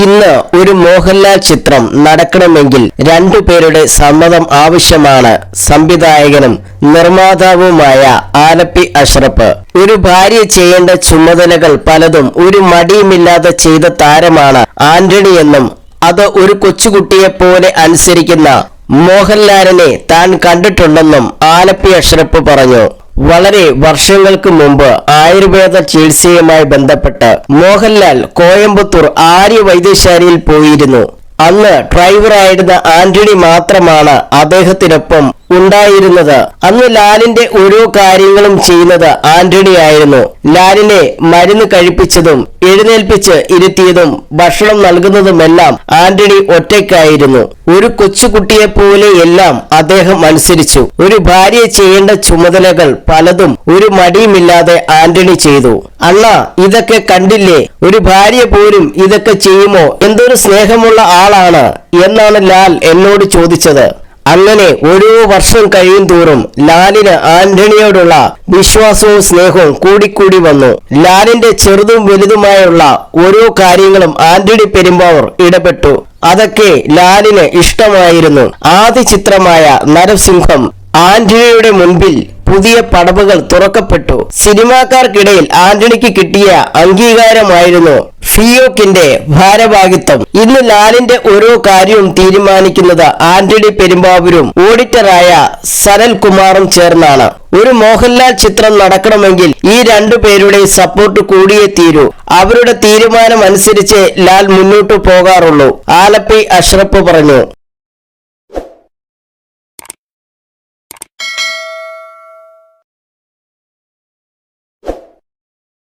ഇന്ന് ഒരു മോഹൻലാൽ ചിത്രം നടക്കണമെങ്കിൽ രണ്ടുപേരുടെ സമ്മതം ആവശ്യമാണ്. സംവിധായകനും നിർമ്മാതാവുമായ ആലപ്പി അഷ്റഫ്. ഒരു ഭാര്യ ചെയ്യേണ്ട ചുമതലകൾ പലതും ഒരു മടിയുമില്ലാതെ ചെയ്ത താരമാണ് ആന്റണി എന്നും അത് ഒരു കൊച്ചുകുട്ടിയെ പോലെ അനുസരിക്കുന്ന മോഹൻലാലിനെ താൻ കണ്ടിട്ടുണ്ടെന്നും ആലപ്പി അഷ്റഫ് പറഞ്ഞു. വളരെ വർഷങ്ങൾക്ക് മുമ്പ് ആയുർവേദ ചികിത്സയുമായി ബന്ധപ്പെട്ട് മോഹൻലാൽ കോയമ്പത്തൂർ ആര്യ വൈദ്യശാലയിൽ പോയിരുന്നു. അന്ന് ഡ്രൈവറായിരുന്ന ആന്റണി മാത്രമാണ് അദ്ദേഹത്തിനൊപ്പം ഉണ്ടായിരുന്നത്. അന്ന് ലാലിന്റെ ഓരോ കാര്യങ്ങളും ചെയ്യുന്നത് ആന്റണി ആയിരുന്നു. ലാലിനെ മരുന്ന് കഴിപ്പിച്ചതും എഴുന്നേൽപ്പിച്ച് ഇരുത്തിയതും ഭക്ഷണം നൽകുന്നതുമെല്ലാം ആന്റണി ഒറ്റയ്ക്കായിരുന്നു. ഒരു കൊച്ചുകുട്ടിയെ പോലെ എല്ലാം അദ്ദേഹം അനുസരിച്ചു. ഒരു ഭാര്യ ചെയ്യേണ്ട ചുമതലകൾ പലതും ഒരു മടിയുമില്ലാതെ ആന്റണി ചെയ്തു. അല്ല ഇതൊക്കെ കണ്ടില്ലേ? ഒരു ഭാര്യ പോലും ഇതൊക്കെ ചെയ്യുമോ? എന്തൊരു സ്നേഹമുള്ള ആളാണ് എന്നാണ് ലാൽ എന്നോട് ചോദിച്ചത്. അങ്ങനെ ഓരോ വർഷം കഴിയും തോറും ലാലിന് ആന്റണിയോടുള്ള വിശ്വാസവും സ്നേഹവും കൂടിക്കൂടി വന്നു. ലാലിന്റെ ചെറുതും വലുതുമായുള്ള ഓരോ കാര്യങ്ങളും ആന്റണി പെരുമ്പാവൂർ ഇടപെട്ടു. അതൊക്കെ ലാലിന് ഇഷ്ടമായിരുന്നു. ആദ്യ ചിത്രമായ നരസിംഹം ആന്റണിയുടെ മുൻപിൽ പുതിയ പടവുകൾ തുറക്കപ്പെട്ടു. സിനിമാക്കാർക്കിടയിൽ ആന്റണിക്ക് കിട്ടിയ അംഗീകാരമായിരുന്നു ഫിയോക്കിന്റെ ഭാരവാഹിത്വം. ഇന്ന് ലാലിന്റെ ഓരോ കാര്യവും തീരുമാനിക്കുന്നത് ആന്റണി പെരുമ്പാവൂരും ഓഡിറ്ററായ സനൽകുമാറും ചേർന്നാണ്. ഒരു മോഹൻലാൽ ചിത്രം നടക്കണമെങ്കിൽ ഈ രണ്ടു പേരുടെ സപ്പോർട്ട് കൂടിയേ തീരൂ. അവരുടെ തീരുമാനം അനുസരിച്ച് ലാൽ മുന്നോട്ടു പോകാറുള്ളൂ ആലപ്പി അഷ്റഫ് പറഞ്ഞു.